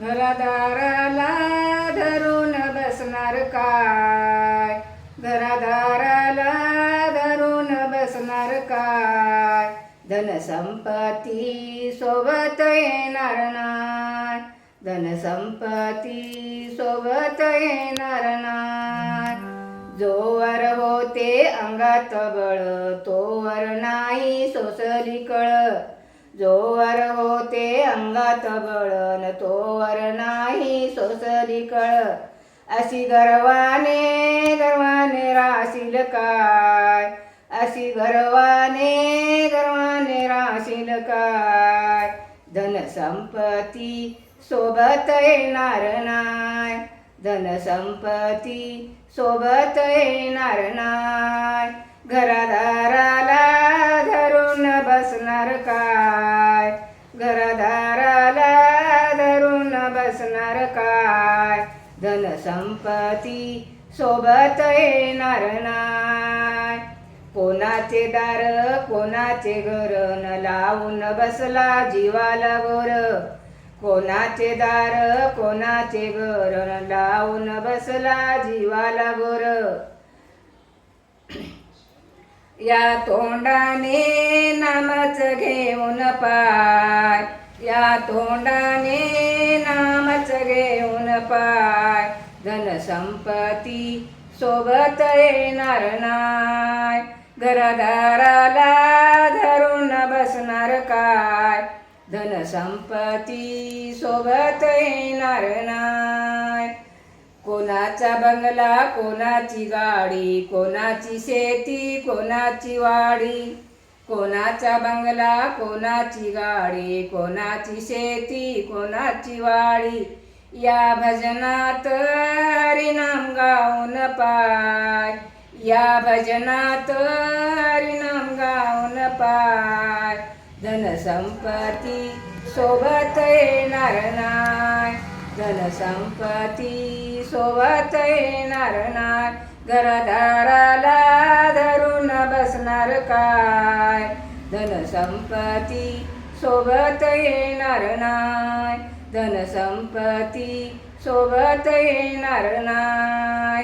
घरादाराला धरून बसणार काय? घरादाराला धरून बसणार काय? धनसंपत्ती सोबत येणार नाही. धनसंपत्ती सोबत येणार नाही. जोवर होते अंगात बळ तोवर नाही सोसली कळ जोवर होते अंगात बळन तोवर नाही सोसली कळ. अशी गर्वाने गर्वाने राशील काय? अशी गर्वाने गर्वाने राशील काय? धनसंपत्ती सोबत येणार नाय धनसंपत्ती सोबत येणार नाय घरादाराला धनसंपत्ती सोबत येणार नाय कोणाचे दार कोणाचे घर न लावून बसला जीवाला गोर. कोणाचे दार कोणाचे घर न लावून बसला जीवाला गोर. या तोंडाने नामच घेऊन पा या तोंडाने नामच घेऊन पाय. धनसंपत्ती सोबत येणार नाय. घरदाराला धरून बसणार काय? धनसंपत्ती सोबत येणार नाय. कोणाचा बंगला कोणाची गाडी कोणाची शेती कोणाची वाडी? कोणाचा बंगला कोणाची गाडी कोणाची शेती कोणाची वाडी? या भजनात हरिनाम गाऊन पाय. या भजनात हरिनाम गाऊन पाय. धनसंपत्ती सोबत येणार नाय धनसंपत्ती सोबत येणार नाय घरदाराला धरून बसणार का धनसंपत्ती सोबत येणार नाय धनसंपत्ती सोबत येणार नाय